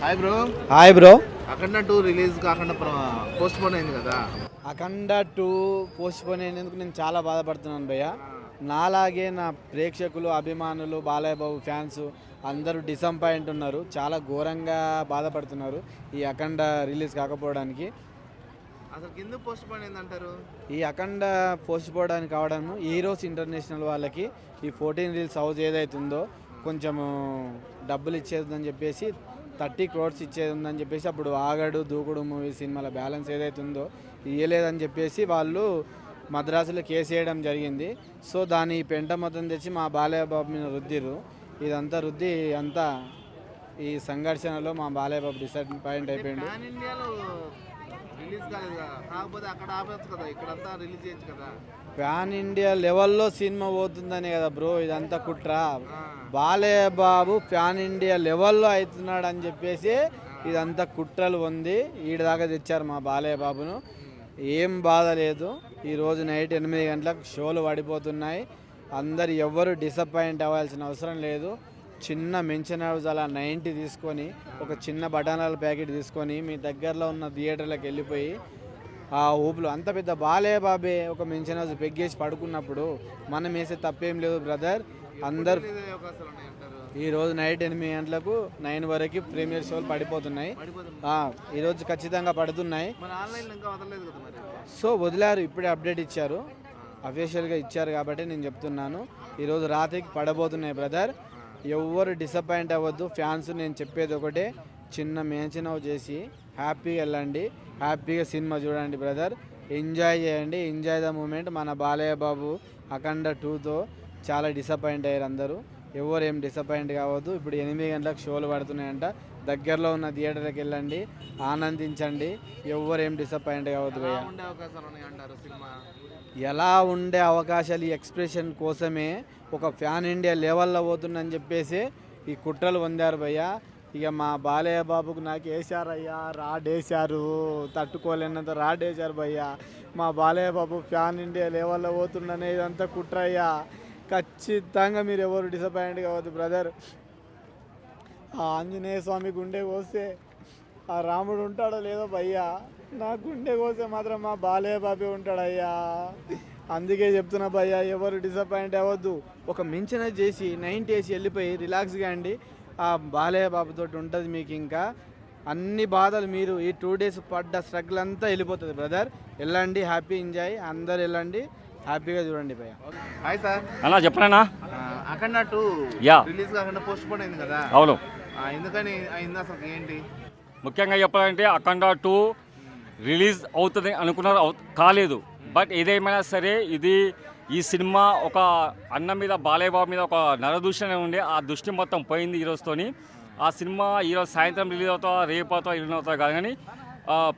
Hi bro hi bro Akhanda two release కాకుండా postpone అయింది కదా? అఖండ టూ పోస్ట్ పోన్ అయినందుకు నేను చాలా బాధపడుతున్నాను భయ్య. నాలాగే నా ప్రేక్షకులు అభిమానులు బాలయ్య బాబు ఫ్యాన్స్ అందరూ డిసప్పాయింట్ ఉన్నారు. చాలా ఘోరంగా బాధపడుతున్నారు ఈ అఖండ రిలీజ్ కాకపోవడానికి. అసలు కింద పోస్ట్ పోన్ అయింది అంటారు? ఈ అఖండ పోస్ట్ పోవడానికి కావడము హీరోస్ ఇంటర్నేషనల్ వాళ్ళకి ఈ ఫోర్టీన్ రీల్స్ హౌస్ ఏదైతుందో కొంచెము డబ్బులు ఇచ్చేదని చెప్పేసి థర్టీ క్రోడ్స్ ఇచ్చేది ఉందని చెప్పేసి అప్పుడు ఆగడు దూకుడు మూవీ సినిమాల బ్యాలెన్స్ ఏదైతే ఉందో ఇయ్యలేదని చెప్పేసి వాళ్ళు మద్రాసులో కేసు వేయడం జరిగింది. సో దాని పెంట మొత్తం తెచ్చి మా బాలయ్య బాబు మీద రుద్దిరు ఇదంతా రుద్ది అంతా ఈ సంఘర్షణలో మా బాలయ్య బాబు డిసప్పాయింట్ కదా? పాన్ ఇండియా లెవెల్లో సినిమా పోతుందనే కదా బ్రో ఇదంతా కుట్ర. బాలయ్యబాబు బాలయ్య బాబు ఇండియా లెవెల్లో అవుతున్నాడు అని చెప్పేసి ఇదంతా కుట్రలు ఉంది ఈడ దాకా తెచ్చారు మా బాలయ్య బాబును ఏం బాధ లేదు. ఈరోజు నైట్ ఎనిమిది గంటలకు షోలు పడిపోతున్నాయి. అందరు ఎవ్వరు డిసప్పాయింట్ అవ్వాల్సిన అవసరం లేదు. చిన్న మెన్షన్ హౌస్ అలా నైంటీ తీసుకొని ఒక చిన్న బఠానాల ప్యాకెట్ తీసుకొని మీ దగ్గరలో ఉన్న థియేటర్లకు వెళ్ళిపోయి ఆ ఊపులు అంత పెద్ద బాలయ్య బాబే ఒక మెన్షన్ హౌస్ పెగ్గేసి పడుకున్నప్పుడు మనం వేసే తప్పేం లేదు బ్రదర్. అందరు రిలీజ్ అయ్యే అవకాశాలు ఉన్నాయి అంటారు. ఈ రోజు నైట్ ఎనిమిది గంటలకు నైన్ వరకు ప్రీమియర్ షోలు పడిపోతున్నాయి. పడిపోతుంది ఆ, ఈ రోజు ఖచ్చితంగా పడుతున్నాయి. సో వదిలారు ఇప్పుడే అప్డేట్ ఇచ్చారు. అఫీషియల్గా ఇచ్చారు కాబట్టి నేను చెప్తున్నాను. ఈరోజు రాత్రికి పడబోతున్నాయి బ్రదర్. ఎవ్వరు డిసప్పాయింట్ అవ్వద్దు. ఫ్యాన్స్ నేను చెప్పేది ఒకటే. చిన్న మేంచినవ్ చేసి హ్యాపీగా వెళ్ళండి. హ్యాపీగా సినిమా చూడండి బ్రదర్. ఎంజాయ్ చేయండి. ఎంజాయ్ ద మూమెంట్ మన బాలయ్య బాబు అఖండ టూతో చాలా డిసప్పాయింట్ అయ్యారు అందరూ. ఎవరు ఏం డిసప్పాయింట్ కావద్దు. ఇప్పుడు ఎనిమిది గంటలకు షోలు పడుతున్నాయంట. దగ్గరలో ఉన్న థియేటర్కి వెళ్ళండి ఆనందించండి. ఎవరు ఏం డిసప్పాయింట్ కావద్దు ఎలా ఉండే అవకాశాలు ఈ ఎక్స్ప్రెషన్ కోసమే ఒక ఫ్యాన్ ఇండియా లెవెల్లో పోతుందని చెప్పేసి ఈ కుట్రలు పొందారు భయ్య. ఇక మా బాలయ్య బాబుకు నాకు వేసారయ్యా రాడేశారు. తట్టుకోలేనంత రాడేశారు భయ్య. మా బాలయ్య బాబు ఫ్యాన్ ఇండియా లెవెల్లో పోతుందనే ఇదంతా కుట్రయ్యా. ఖచ్చితంగా మీరు ఎవరు డిసప్పాయింట్ కావద్దు బ్రదర్ ఆ ఆంజనేయ స్వామి గుండె కోస్తే ఆ రాముడు ఉంటాడో లేదో భయ్యా నా గుండె కోస్తే మాత్రం మా బాలయ్య బాబే ఉంటాడయ్యా. అందుకే చెప్తున్నా భయ్యా ఎవరు డిసప్పాయింట్ అవ్వద్దు. ఒక మించిన చేసి నైన్టీ వేసి వెళ్ళిపోయి రిలాక్స్గా అండి ఆ బాలయ్య బాబుతో ఉంటుంది మీకు ఇంకా. అన్ని బాధలు మీరు ఈ టూ డేస్ పడ్డ స్ట్రగుల్ అంతా వెళ్ళిపోతుంది బ్రదర్ వెళ్ళండి హ్యాపీ ఎంజాయ్ అందరు వెళ్ళండి. హ్యాపీగా చూడండి భయ్య. హాయ్ సార్ అన్నా చెప్పనన్నా? Akhanda two yeah. రిలీజ్ కాకుండా పోస్ట్ పోన్ అయింది కదా. అవును. ఎందుకని అయింది అసలు ఏంటి? ముఖ్యంగా చెప్పాలంటే అఖండ టూ రిలీజ్ అవుతుంది అనుకున్నారు అవు- కాలేదు. బట్ ఏదేమైనా సరే ఇది ఈ సినిమా ఒక అన్న మీద బాలయ్య బాబు మీద ఒక నరదూషణ ఉండే ఆ దృష్టి మొత్తం పోయింది ఈ రోజుతోని. ఆ సినిమా ఈరోజు సాయంత్రం రిలీజ్ అవుతా రేపు అవుతా ఎల్లుండి అవుతా కాదు కానీ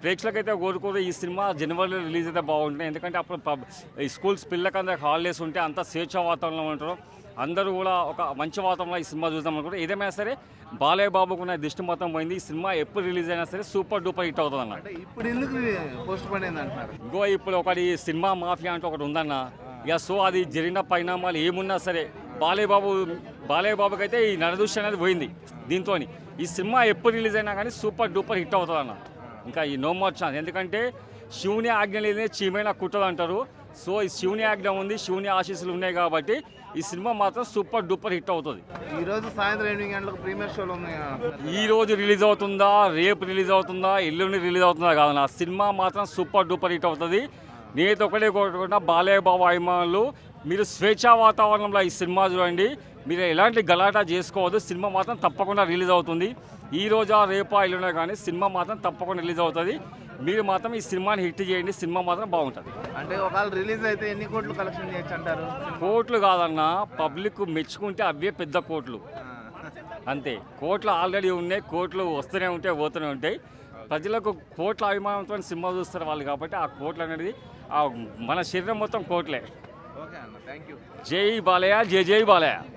ప్రేక్షకులకైతే కోరుకోరు ఈ సినిమా జనవరిలో రిలీజ్ అయితే బాగుంటుంది. ఎందుకంటే అప్పుడు ఈ స్కూల్స్ పిల్లలకి అందరికి హాలిడేస్ ఉంటే అంతా స్వేచ్ఛ వాతావరణంలో ఉంటారు. అందరూ కూడా ఒక మంచి వాతావరణంలో ఈ సినిమా చూద్దాం అనుకుంటే ఏదేమైనా సరే బాలయ్య బాబుకు ఉన్న దృష్టి మొత్తం పోయింది. ఈ సినిమా ఎప్పుడు రిలీజ్ అయినా సరే సూపర్ డూపర్ హిట్ అవుతుంది అన్న. ఇప్పుడు ఎందుకు పోస్ట్ ఇంకో ఇప్పుడు ఒకటి సినిమా మాఫియా అంటే ఒకటి ఉందన్న. ఇక సో అది జరిగిన పరిణామాలు ఏమున్నా సరే బాలయ్య బాబు బాలయ్య బాబుకి అయితే ఈ నరదృష్టి అనేది పోయింది దీంతో ఈ సినిమా ఎప్పుడు రిలీజ్ అయినా కానీ సూపర్ డూపర్ హిట్ అవుతుంది అన్న. ఇంకా ఈ నో మోర్ ఛాన్స్. ఎందుకంటే శివుని ఆజ్ఞ లేదే చీమైన కుట్టదు అంటారు. సో ఈ శివుని ఆజ్ఞ ఉంది శివుని ఆశీస్సులు ఉన్నాయి కాబట్టి ఈ సినిమా మాత్రం సూపర్ డూపర్ హిట్ అవుతుంది. ఈ రోజు సాయంత్రం ఎనిమిది గంటలకు ప్రీమియర్ షోలు ఉన్నాయి. ఈ రోజు రిలీజ్ అవుతుందా రేపు రిలీజ్ అవుతుందా ఎల్లుండి రిలీజ్ అవుతుందా కాదు నా సినిమా మాత్రం సూపర్ డూపర్ హిట్ అవుతుంది. నేనైతే ఒకటే కోరుకుంటున్నా బాలయ్య బాబు అభిమానులు మీరు స్వేచ్ఛా వాతావరణంలో ఈ సినిమా చూడండి. మీరు ఎలాంటి గలాటా చేసుకోవద్దు సినిమా మాత్రం తప్పకుండా రిలీజ్ అవుతుంది. ఈ రోజా రేపా ఎల్లుండా కానీ సినిమా మాత్రం తప్పకుండా రిలీజ్ అవుతుంది. మీరు మాత్రం ఈ సినిమాని హిట్ చేయండి సినిమా మాత్రం బాగుంటుంది. అంటే ఒకవేళ రిలీజ్ అయితే ఎన్ని కోట్లు కలెక్షన్ చేయొచ్చు అంటారు? కోట్లు కాదన్నా పబ్లిక్ మెచ్చుకుంటే అవే పెద్ద కోట్లు. అంతే. కోట్లు ఆల్రెడీ ఉన్నాయి కోట్లు వస్తూనే ఉంటాయి పోతూనే ఉంటాయి. ప్రజలకు కోట్ల అభిమానంతో సినిమా చూస్తారు వాళ్ళు కాబట్టి ఆ కోట్లు అనేది మన శరీరం మొత్తం కోట్లే. జై బాలయ్య జై జై బాలయ్య.